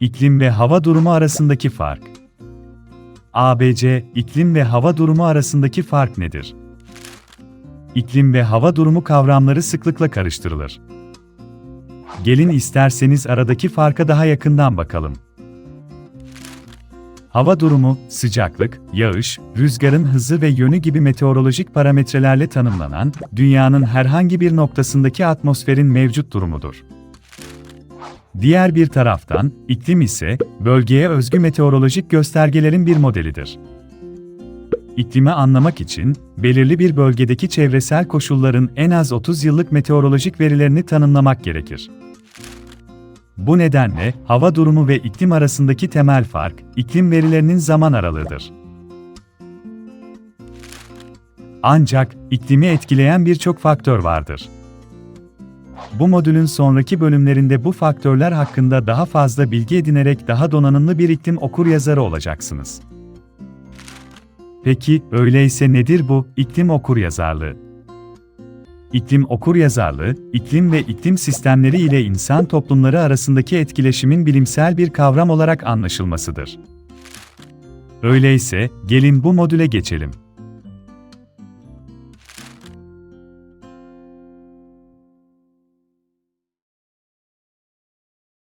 iklim ve hava durumu arasındaki fark. ABC, iklim ve hava durumu arasındaki fark nedir? İklim ve hava durumu kavramları sıklıkla karıştırılır. Gelin isterseniz aradaki farka daha yakından bakalım. Hava durumu, sıcaklık, yağış, rüzgarın hızı ve yönü gibi meteorolojik parametrelerle tanımlanan, dünyanın herhangi bir noktasındaki atmosferin mevcut durumudur. Diğer bir taraftan, iklim ise, bölgeye özgü meteorolojik göstergelerin bir modelidir. İklimi anlamak için, belirli bir bölgedeki çevresel koşulların en az 30 yıllık meteorolojik verilerini tanımlamak gerekir. Bu nedenle, hava durumu ve iklim arasındaki temel fark, iklim verilerinin zaman aralığıdır. Ancak, iklimi etkileyen birçok faktör vardır. Bu modülün sonraki bölümlerinde bu faktörler hakkında daha fazla bilgi edinerek daha donanımlı bir iklim okuryazarı olacaksınız. Peki, öyleyse nedir bu iklim okuryazarlığı? İklim okuryazarlığı, iklim ve iklim sistemleri ile insan toplumları arasındaki etkileşimin bilimsel bir kavram olarak anlaşılmasıdır. Öyleyse, gelin bu modüle geçelim.